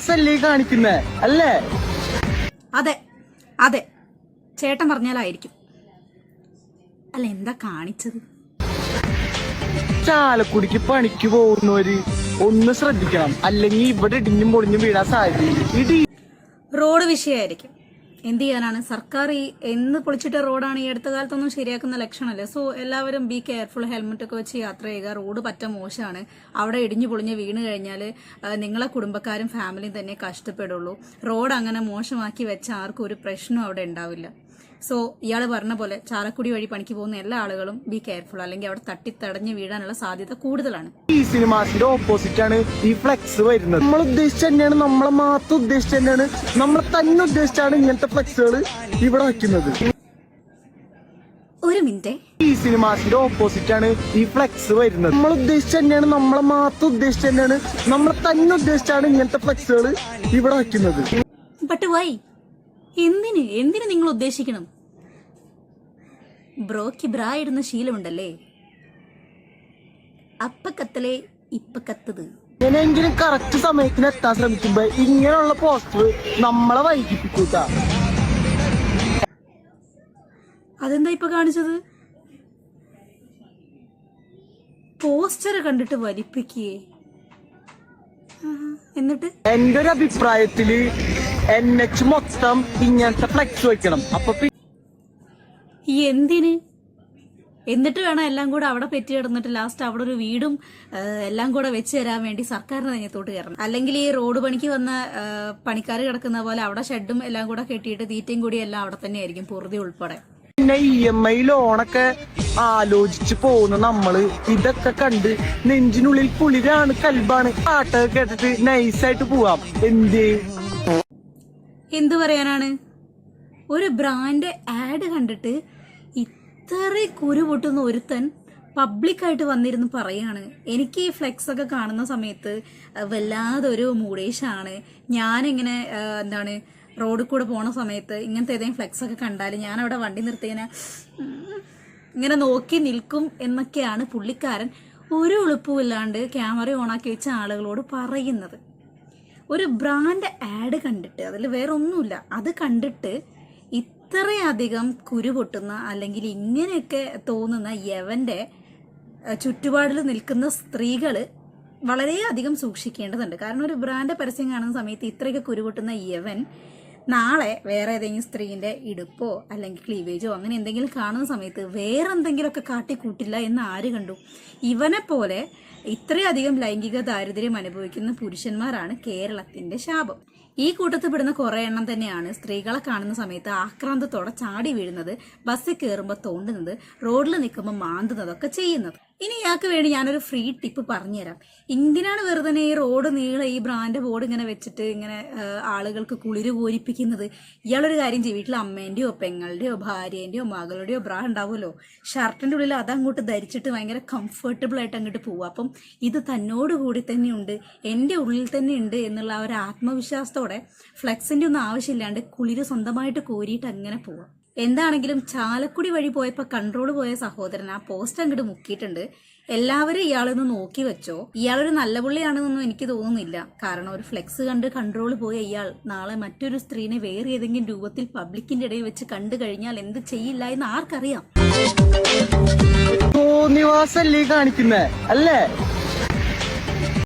തോന്നിവാസല്ലേ കാണിക്കുന്നേ? അല്ലേ? അതെ അതെ. ചേട്ടൻ പറഞ്ഞാലായിരിക്കും. അല്ല എന്താ കാണിച്ചത്? ചാലക്കുടിക്ക് പണിക്ക് പോകുന്നവര് ഒന്ന് ശ്രദ്ധിക്കണം. അല്ലെങ്കിൽ ഇവിടെ ഇടിഞ്ഞും പൊളിഞ്ഞും വീഴാൻ സാധ്യതയില്ല. ഇടി റോഡ് വിഷയമായിരിക്കും. എന്ത് ചെയ്യാനാണ്? സർക്കാർ ഈ എന്ന് പൊളിച്ചിട്ട റോഡാണ് ഈ അടുത്ത കാലത്തൊന്നും ശരിയാക്കുന്ന ലക്ഷണമല്ലേ? സോ എല്ലാവരും ബി കെയർഫുൾ ഹെൽമെറ്റ് ഒക്കെ വെച്ച് യാത്ര ചെയ്യുക. റോഡ് പറ്റ മോശമാണ് അവിടെ ഇടിഞ്ഞു പൊളിഞ്ഞ് വീണ് കഴിഞ്ഞാൽ നിങ്ങളെ കുടുംബക്കാരും ഫാമിലിയും തന്നെ കഷ്ടപ്പെടുള്ളൂ. റോഡ് അങ്ങനെ മോശമാക്കി വെച്ച ആർക്കും ഒരു പ്രശ്നവും അവിടെ ഉണ്ടാവില്ല. സോ ഇയാൾ പറഞ്ഞ പോലെ ചാലക്കുടി വഴി പണിക്ക് പോകുന്ന എല്ലാ ആളുകളും ബി കെയർഫുൾ അല്ലെങ്കിൽ അവിടെ തട്ടിത്തടഞ്ഞ് വീഴാനുള്ള സാധ്യത കൂടുതലാണ്. ഈ സിനിമാസിന്റെ ഓപ്പോസിറ്റ് ആണ് ഈ ഫ്ലെക്സ് വരുന്നത്. നമ്മൾ ഉദ്ദേശിച്ച തന്നെയാണ് നമ്മളെ മാത്രം ഉദ്ദേശിച്ച തന്നെയാണ് നമ്മൾ തന്നെ ഉദ്ദേശിച്ചാണ് ഇങ്ങനത്തെ ഫ്ലെക്സുകൾ ഇവിടെ വയ്ക്കുന്നത് ഒരു മിനിറ്റ്. ഈ സിനിമാസിന്റെ ഓപ്പോസിറ്റ് ആണ് ഈ ഫ്ലെക്സ് വരുന്നത്. നമ്മൾ ഉദ്ദേശിച്ച തന്നെയാണ് നമ്മളെ മാത്രം ഉദ്ദേശിച്ച തന്നെയാണ് നമ്മളെ തന്നെ ഉദ്ദേശിച്ചാണ് ഇങ്ങനത്തെ ഫ്ലെക്സുകൾ ഇവിടെ വയ്ക്കുന്നത് ബട്ട് വൈ എന്തിന്? എന്തിന് നിങ്ങൾ ഉദ്ദേശിക്കണം? ബ്രോക്ക് ബ്രാ ഇടുന്ന ശീലമുണ്ടല്ലേ? അപ്പ കത്തലേ ഇപ്പ കത്തത്. എങ്ങനെയെങ്കിലും കറക്റ്റ് സമയത്തിന് എത്താൻ ശ്രമിക്കുമ്പോ ഇങ്ങനെയുള്ള പോസ്റ്റർ നമ്മളെ വൈകിപ്പിക്കൂട്ട. അതെന്താ ഇപ്പൊ കാണിച്ചത്? പോസ്റ്റർ കണ്ടിട്ട് വലിപ്പിക്കേ. എന്നിട്ട്? എന്റെ ഒരു അഭിപ്രായത്തിൽ എൻ എച്ച് മൊത്തം ഇങ്ങനത്തെ ഫ്ലെക്സ് വെക്കണം അപ്പൊ പി- എന്തിന്? എന്നിട്ട് വേണം എല്ലാം കൂടെ അവിടെ പെറ്റി കിടന്നിട്ട് ലാസ്റ്റ് അവിടെ ഒരു വീടും എല്ലാം കൂടെ വെച്ച് തരാൻ വേണ്ടി സർക്കാരിന് നെഞ്ഞത്തോട്ട് കയറണം. അല്ലെങ്കിൽ ഈ റോഡ് പണിക്ക് വന്ന പണിക്കാർ കിടക്കുന്ന പോലെ അവിടെ ഷെഡും എല്ലാം കൂടെ കെട്ടിയിട്ട് തീറ്റയും കൂടി എല്ലാം അവിടെ തന്നെ ആയിരിക്കും പൊറുതി ഉൾപ്പെടെ. പിന്നെ ഇ എം ഐ ലോണൊക്കെ ആലോചിച്ച് പോകുന്ന നമ്മൾ. ഇതൊക്കെ കണ്ട് നെഞ്ചിനുള്ളിൽ കുളിരാണ് കൽബാണ്. പാട്ടൊക്കെ കേട്ടിട്ട് നൈസായിട്ട് പോവാം. എന്തേ? എന്തു പറയാനാണ്? ഒരു ബ്രാൻഡ് ആഡ് കണ്ടിട്ട് ഇത്ര കുരു പൊട്ടുന്ന ഒരുത്തൻ പബ്ലിക്കായിട്ട് വന്നിരുന്ന് പറയാണ്. എനിക്ക് ഈ ഫ്ലെക്സ് ഒക്കെ കാണുന്ന സമയത്ത് വല്ലാതൊരു മൂടേഷാണ് ഞാനിങ്ങനെ എന്താണ് റോഡിൽ കൂടെ പോണ സമയത്ത് ഇങ്ങനത്തെ ഏതെങ്കിലും ഫ്ലെക്സ് ഒക്കെ കണ്ടാൽ ഞാൻ അവിടെ വണ്ടി നിർത്തിയതിനെ ഇങ്ങനെ നോക്കി നിൽക്കും എന്നൊക്കെയാണ് പുള്ളിക്കാരൻ ഒരു എളുപ്പമില്ലാണ്ട് ക്യാമറ ഓണാക്കി വെച്ച ആളുകളോട് പറയുന്നത്. ഒരു ബ്രാൻഡ് ആഡ് കണ്ടിട്ട് അതിൽ വേറെ ഒന്നുമില്ല അത് കണ്ടിട്ട് ഇത്രയധികം കുരു പൊട്ടുന്ന അല്ലെങ്കിൽ ഇങ്ങനെയൊക്കെ തോന്നുന്ന യവന്റെ ചുറ്റുപാടിൽ നിൽക്കുന്ന സ്ത്രീകൾ വളരെയധികം സൂക്ഷിക്കേണ്ടതുണ്ട്. കാരണം ഒരു ബ്രാൻഡ് പരസ്യം കാണുന്ന സമയത്ത് ഇത്രയൊക്കെ കുരുപൊട്ടുന്ന യവൻ നാളെ വേറെ ഏതെങ്കിലും സ്ത്രീന്റെ ഇടുപ്പോ അല്ലെങ്കിൽ ക്ലീവേജോ അങ്ങനെ എന്തെങ്കിലും കാണുന്ന സമയത്ത് വേറെ എന്തെങ്കിലുമൊക്കെ കാട്ടിക്കൂട്ടില്ല എന്ന് ആര് കണ്ടു? ഇവനെ പോലെ ഇത്രയധികം ലൈംഗിക ദാരിദ്ര്യം അനുഭവിക്കുന്ന പുരുഷന്മാരാണ് കേരളത്തിന്റെ ശാപം. ഈ കൂട്ടത്തിൽ പെടുന്ന കുറെ എണ്ണം തന്നെയാണ് സ്ത്രീകളെ കാണുന്ന സമയത്ത് ആക്രാന്തത്തോടെ ചാടി വീഴുന്നത് ബസ്സിൽ കയറുമ്പോൾ തോണ്ടുന്നത് റോഡിൽ നിൽക്കുമ്പോൾ മാന്തുന്നതൊക്കെ ചെയ്യുന്നത്. ഇനി ഇയാൾക്ക് വേണ്ടി ഞാനൊരു ഫ്രീ ടിപ്പ് പറഞ്ഞുതരാം. എന്തിനാണ് വെറുതെ ഈ റോഡ് നീളെ ഈ ബ്രാൻഡ് ബോർഡ് ഇങ്ങനെ വെച്ചിട്ട് ഇങ്ങനെ ആളുകൾക്ക് കുളിര് പൂരിപ്പിക്കുന്നത് ഇയാളൊരു കാര്യം ചെയ്യും. വീട്ടിൽ അമ്മേന്റെയോ പെങ്ങളുടെയോ ഭാര്യേന്റെയോ മകളുടെയോ ബ്രാ ഉണ്ടാവുമല്ലോ. ഷർട്ടിന്റെ ഉള്ളിൽ അതങ്ങോട്ട് ധരിച്ചിട്ട് ഭയങ്കര കംഫർട്ടബിൾ ആയിട്ട് അങ്ങോട്ട് പോവുക. അപ്പം ഇത് തന്നോട് കൂടി തന്നെയുണ്ട് എന്റെ ഉള്ളിൽ തന്നെ ഉണ്ട് എന്നുള്ള ഒരു ആത്മവിശ്വാസത്തോടെ ഫ്ലെക്സിന്റെ ഒന്നും ആവശ്യമില്ലാണ്ട് കുളിര് സ്വന്തമായിട്ട് കോരിയിട്ട് അങ്ങനെ പോവാം എന്താണെങ്കിലും ചാലക്കുടി വഴി പോയപ്പോൾ കൺട്രോൾ പോയ സഹോദരൻ ആ പോസ്റ്റ് അങ്ങോട്ട് മുക്കിയിട്ടുണ്ട്. എല്ലാവരും ഇയാളൊന്ന് നോക്കി വെച്ചോ. ഇയാളൊരു നല്ല പുള്ളിയാണെന്നൊന്നും എനിക്ക് തോന്നുന്നില്ല. കാരണം ഒരു ഫ്ലെക്സ് കണ്ട് കൺട്രോൾ പോയ ഇയാൾ നാളെ മറ്റൊരു സ്ത്രീനെ വേറെ ഏതെങ്കിലും രൂപത്തിൽ പബ്ലിക്കിന്റെ ഇടയിൽ വെച്ച് കണ്ടു കഴിഞ്ഞാൽ എന്ത് ചെയ്യില്ല എന്ന് ആർക്കറിയാം? കാണിക്കുന്നേ? അല്ലേ?